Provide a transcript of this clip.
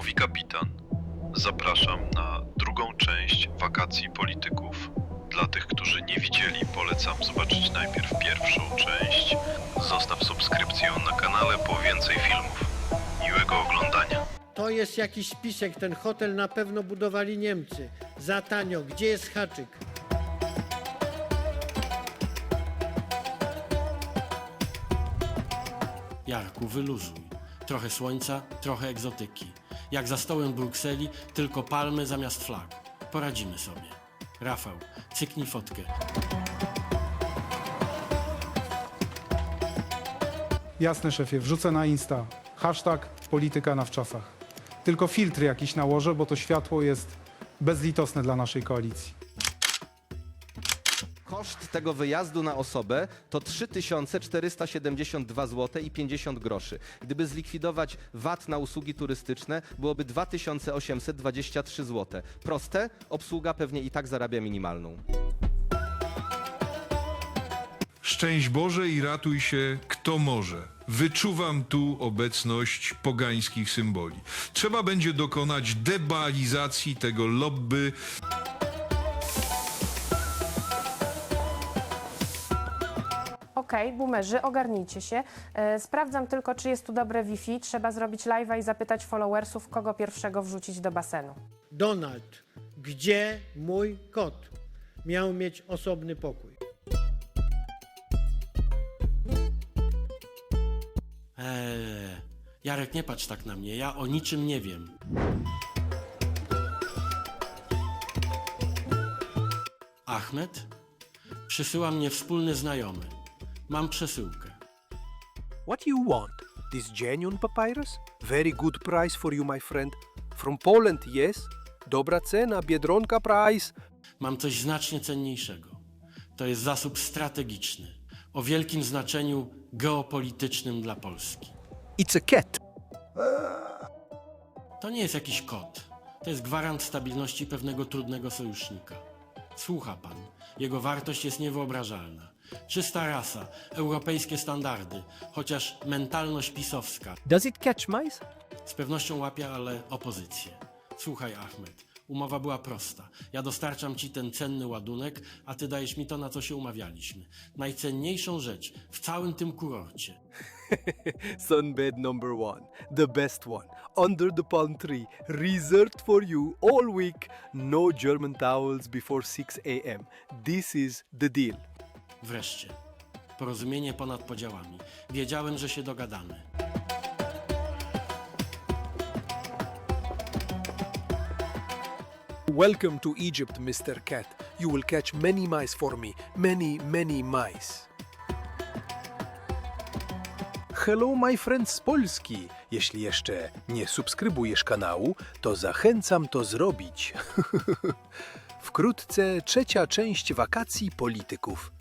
Mówi kapitan. Zapraszam na drugą część wakacji polityków. Dla tych, którzy nie widzieli, polecam zobaczyć najpierw pierwszą część. Zostaw subskrypcję na kanale po więcej filmów. Miłego oglądania. To jest jakiś spisek, ten hotel na pewno budowali Niemcy. Za tanio, gdzie jest haczyk? Jarku, wyluzuj. Trochę słońca, trochę egzotyki. Jak za stołem Brukseli, tylko palmy zamiast flag. Poradzimy sobie. Rafał, cyknij fotkę. Jasne, szefie, wrzucę na Insta. Hashtag polityka na wczasach. Tylko filtr jakiś nałożę, bo to światło jest bezlitosne dla naszej koalicji. Koszt tego wyjazdu na osobę to 3472 zł i 50 groszy. Gdyby zlikwidować VAT na usługi turystyczne, byłoby 2823 zł. Proste, obsługa pewnie i tak zarabia minimalną. Szczęść Boże i ratuj się kto może. Wyczuwam tu obecność pogańskich symboli. Trzeba będzie dokonać debalizacji tego lobby Okej, boomerzy, ogarnijcie się. E, sprawdzam tylko, czy jest tu dobre Wi-Fi. Trzeba zrobić live'a i zapytać followersów, kogo pierwszego wrzucić do basenu. Donald, gdzie mój kot? Miał mieć osobny pokój. Eee, Jarek, nie patrz tak na mnie, ja o niczym nie wiem. Ahmed? Przysyła mnie wspólny znajomy. Mam przesyłkę. What you want? This genuine papyrus? Very good price for you, my friend. From Poland, yes? Dobra cena, Biedronka price. Mam coś znacznie cenniejszego. To jest zasób strategiczny, o wielkim znaczeniu geopolitycznym dla Polski. It's a cat. To nie jest jakiś kot. To jest gwarant stabilności pewnego trudnego sojusznika. Słucha pan, jego wartość jest niewyobrażalna. Czysta rasa, europejskie standardy, chociaż mentalność pisowska. Does it catch mice? Z pewnością łapie, ale opozycję. Słuchaj, Ahmed, umowa była prosta. Ja dostarczam ci ten cenny ładunek, a ty dajesz mi to, na co się umawialiśmy. Najcenniejszą rzecz w całym tym kurorcie. Sunbed number one. The best one. Under the palm tree. Reserved for you all week. No German towels before 6 a.m. This is the deal. Wreszcie. Porozumienie ponad podziałami. Wiedziałem, że się dogadamy. Welcome to Egypt, Mr. Cat. You will catch many mice for me. Many, many mice. Hello, my friends z Polski. Jeśli jeszcze nie subskrybujesz kanału, to zachęcam to zrobić. Wkrótce trzecia część wakacji polityków.